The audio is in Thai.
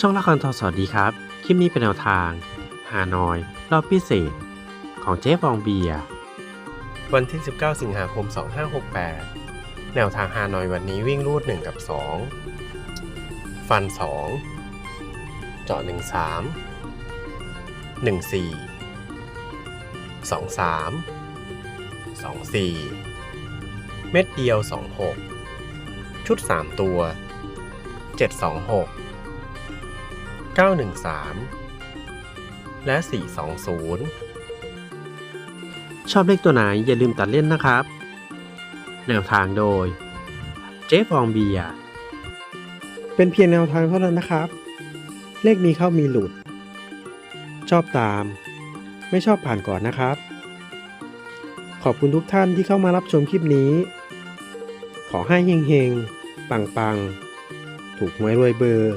ช่องละครทอสวัสดีครับ คลิปนี้เป็นแนวทาง ฮานอย รอบพิเศษ ของเจ๊ฟองเบีย วันที่ 19 สิงหาคม 2568 แนวทางฮานอยวันนี้วิ่งรูด 1 กับ 2 ฟัน 2 เจาะ 1 3 1 4 2 3 2 4 เม็ดเดียว 26 ชุด 3 ตัว 726 913 และ 420 ชอบเลขตัวไหนอย่าลืมตัดเล่นนะครับ แนวทางโดย เจฟองเบีย เป็นเพียงแนวทางเท่านั้นนะครับ เลขมีเข้ามีหลุด ชอบตาม ไม่ชอบผ่านก่อนนะครับ ขอบคุณทุกท่านที่เข้ามารับชมคลิปนี้ ขอให้เฮงๆ ปังๆ ถูกหวยรวยเบอร์